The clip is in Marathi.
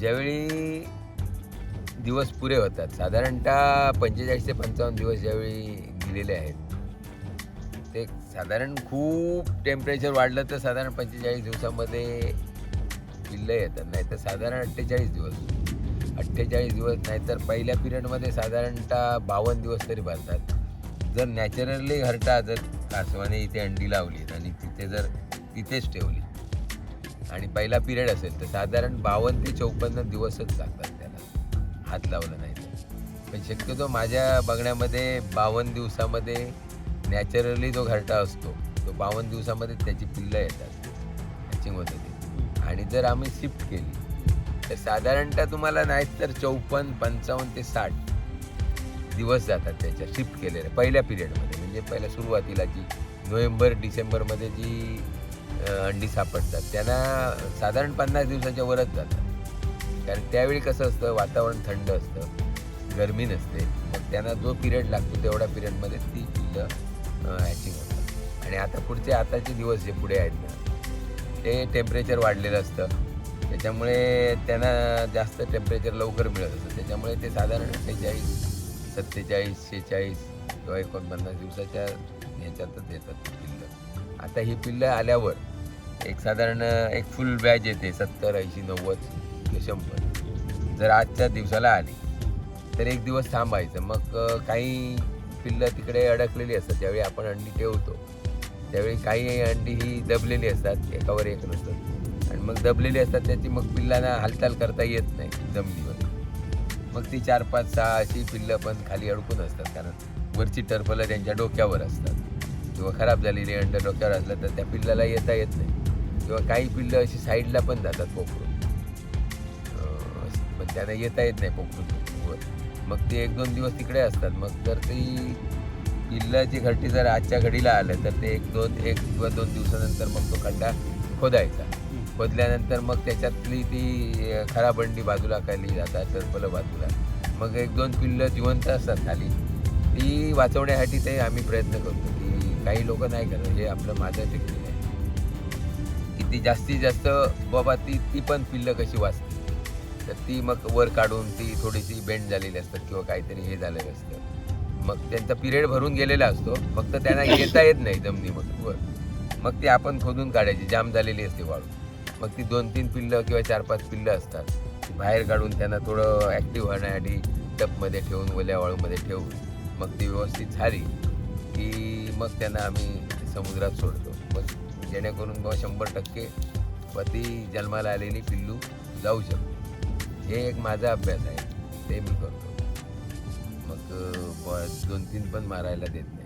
ज्यावेळी दिवस पुरे होतात साधारणतः पंचेचाळीस ते पंचावन्न दिवस ज्यावेळी दिलेले आहेत ते साधारण खूप टेम्परेचर वाढलं तर साधारण पंचेचाळीस दिवसामध्ये पिल्लं येतात नाही तर साधारण अठ्ठेचाळीस दिवस. अठ्ठेचाळीस दिवस नाहीतर पहिल्या पिरियडमध्ये साधारणतः बावन्न दिवस तरी भरतात. जर नॅचरली हरटा जर कासवाने इथे अंडी लावली आणि तिथे जर तिथेच ठेवली आणि पहिला पिरियड असेल तर साधारण बावन्न ते चौपन्न दिवसच लागतात त्याला. हात लावला नाही पण शक्यतो माझ्या बघण्यामध्ये बावन्न दिवसामध्ये नॅचरली जो घरटा असतो तो बावन्न दिवसामध्ये त्याची पिल्लं येतात. हॅचिंग होतं ते. आणि जर आम्ही शिफ्ट केली तर साधारणतः तुम्हाला नाहीत तर चौपन्न पंचावन्न ते साठ दिवस जातात त्याच्या शिफ्ट केलेल्या पहिल्या पिरियडमध्ये. म्हणजे पहिल्या सुरुवातीला जी नोव्हेंबर डिसेंबरमध्ये जी अंडी सापडतात. त्यांना साधारण पन्नास दिवसाच्या वरच जातात कारण त्यावेळी कसं असतं वातावरण थंड असतं गरमी नसते. मग त्यांना जो पिरियड लागतो तेवढ्या पिरियडमध्ये ती पिल्लं हॅचिंग होतात. आणि आता पुढचे आताचे दिवस जे पुढे आहेत ना ते टेम्परेचर वाढलेलं असतं. त्याच्यामुळे त्यांना जास्त टेम्परेचर लवकर मिळत असतं. त्याच्यामुळे ते साधारण अठ्ठेचाळीस सत्तेचाळीस शेहेचाळीस किंवा एकोणपन्नास दिवसाच्या ह्याच्यातच येतात पिल्लं. आता ही पिल्लं आल्यावर एक साधारण एक फुल बॅच येते सत्तर ऐंशी नव्वद शंभर. जर आजच्या दिवसाला आली तर एक दिवस थांबायचं. मग काही पिल्लं तिकडे अडकलेली असतात. ज्यावेळी आपण अंडी ठेवतो त्यावेळी काही अंडी ही दबलेली असतात एकावर एक नसतात. आणि मग दबलेली असतात त्याची मग पिल्लांना हालचाल करता येत नाही जमिनीवर. मग ती चार पाच सहा अशी पिल्लं पण खाली अडकून असतात कारण वरची टर्फलं त्यांच्या डोक्यावर असतात. किंवा खराब झालेली अंड डोक्यावर असलं तर त्या पिल्लाला येता येत नाही. किंवा काही पिल्लं अशी साईडला पण जातात पोखरून. पण त्यांना येता येत नाही पोखरून मग ते एक दोन दिवस तिकडे असतात. मग जर ती पिल्लाची घरटी जर आजच्या घडीला आलं तर ते एक दोन एक किंवा दोन दिवसानंतर मग तो खड्डा खोदायचा. खोदल्यानंतर मग त्याच्यातली ती खराबंडी बाजूला खाली जातात टर्फलं बाजूला. मग एक दोन पिल्लं जिवंत असतात खाली. ती वाचवण्यासाठी ते आम्ही प्रयत्न करतो की काही लोक नाही करत. हे आपलं माझं टेक्निक आहे. की ती जास्तीत जास्त बाबा ती ती पण पिल्लं कशी वाचते तर ती मग वर काढून ती थोडीशी बेंड झालेली असतात किंवा काहीतरी हे झालेलं असतं. मग त्यांचा पिरियड भरून गेलेला असतो. फक्त त्यांना येता येत नाही जमिनी मग वर. मग ती आपण खोदून काढायची. जाम झालेली असते वाळू. मग ती दोन तीन पिल्लं किंवा चार पाच पिल्लं असतात. ती बाहेर काढून त्यांना थोडं ॲक्टिव्ह होण्यासाठी टपमध्ये ठेवून ओल्या वाळूमध्ये ठेवून मग ती व्यवस्थित झाली की मग त्यांना आम्ही समुद्रात सोडतो. मग जेणेकरून बाबा शंभर टक्के पती जन्माला आलेली पिल्लू जाऊ शकतो. हे एक माझा अभ्यास आहे. ते मी करतो. मग दोन तीन पण मारायला देत नाही.